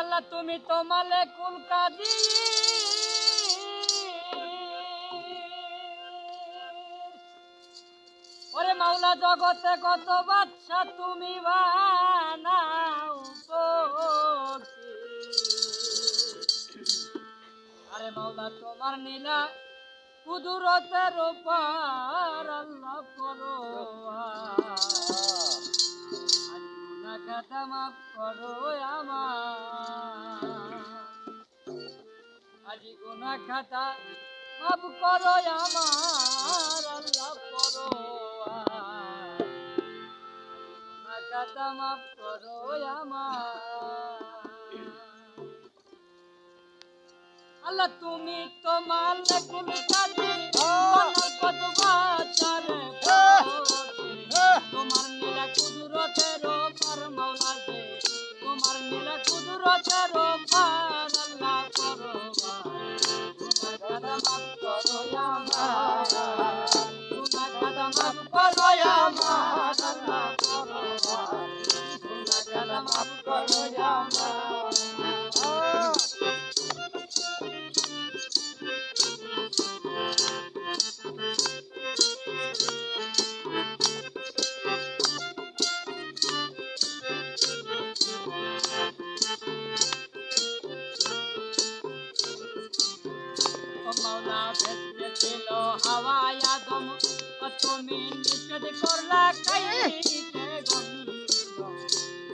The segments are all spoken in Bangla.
আল্লাহ, তুমি তো মালে কুলকাদি ওরে মাওলা, জগতে কত বাচ্চা তুমি বানাও। আরে মাওলা, তোমার নীলা কুদুরতের উপর আল্লাহ করো করো খাতা মাফ করো আমার, আল্লাহ করো মাফ করো আমার। আল্লাহ, তুমি তোমার লেখুন কাজে কত বাচারে তোমার নীলা কুদরতের পার মাওলা তোমার নীলা কুদরতের পার মাফ করো ও মাওলা ভেসে ছিল হাওয়ায় আদম তুমি নিষেধ করলা খাইতে গন্ধ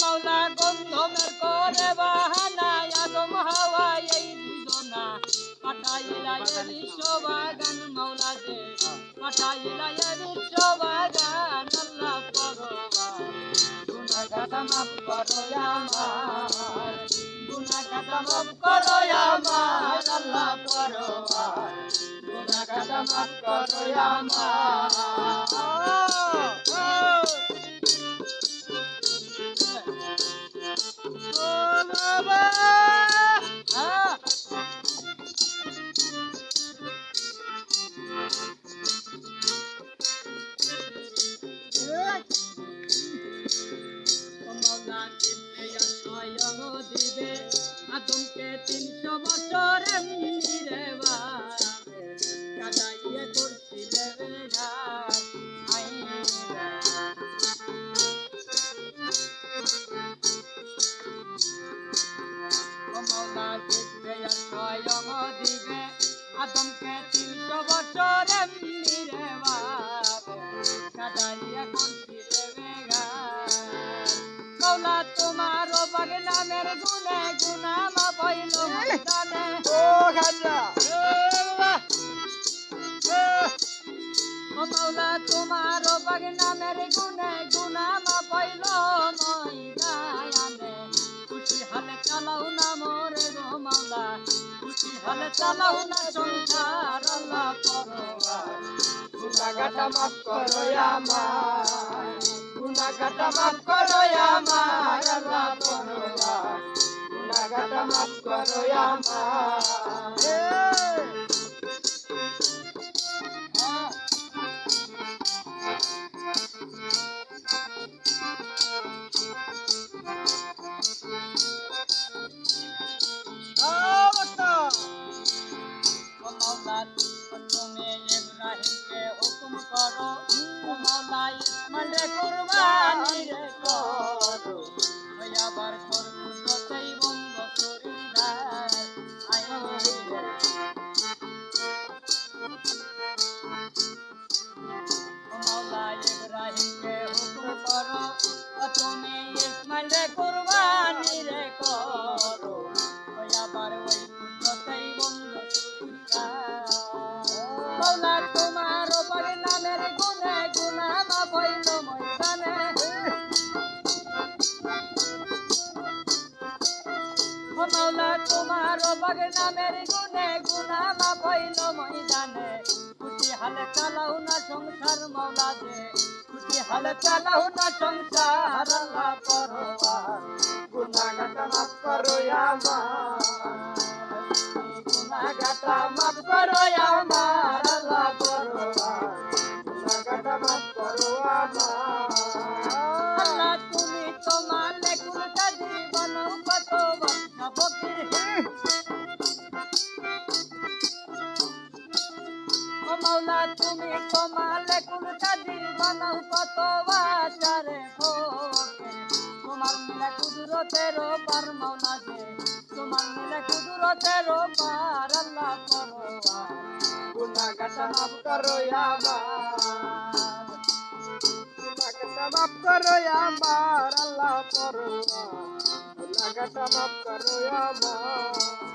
মাওলা গন্ধমের করে বাহানা, আদম হাওয়ায় এই দুজনা পাঠাইলা এ বিশ্ববাগান মাওলা দে পাঠাইলা এ বিশ্ববাগান আল্লাহ পরবার গুনাহ খাতা মাফ করো আমার গুনাহ খাতা মাফ করো আমার আল্লাহ পরবার গুনাহ খাতা মাফ করো আমার। দিবে আদমকে তিনশো বছর এমনি রে বাবে কাদাইয়ে করছিলে দিবে, আদমকে তিনশো বছর এমনি রে বাবে কাদাইয়ে করছিলে কৌলা তোমার বাগ নামের গুনে গুনা মা পাইল ময়দানে ও খাজা। ও মাওলা তোমার বাগ নামের গুনে গুনা মা পাইল ময়দানে। খুশি হালে চালাও না মোরে গো মাওলা খুশি হালে চালাও না সংসার আল্লাহ পরবার গুনাহগাটা মাফ করো আমার গুনাহগাটা মাফ করো আমার আল্লাহ পরবার গুনাহগাটা মাফ করো আমার। কুরবানি রে করো আবার করব। নামের গুনে গুনা হইল ময়দানে। খুশি হালে চালাও না সংসার যে খুশি হালে চালাও না সংসার আল্লাহ পরোয়ার। গুনাহগাটা মাফ করো আমার। গুনাহগাটা মাফ করো আমার আল্লাহ পরোয়ার। আল্লাহ তুমি তোমার লেখুনটা জীবন কত বর্ষা বকির তুমি তোমার লেখুনটা জীবন কত বাচারে তোমার মিলে কুদরতের পার মাওলা যে তোমার মিলে কুদরতের পার আল্লাহ পরোয়ার গুনাহগাটা মাফ করো আমার। গুনাহগাটা মাফ করো আমার, আল্লাহ পরোয়া গুনাহগাটা মাফ করো আমার।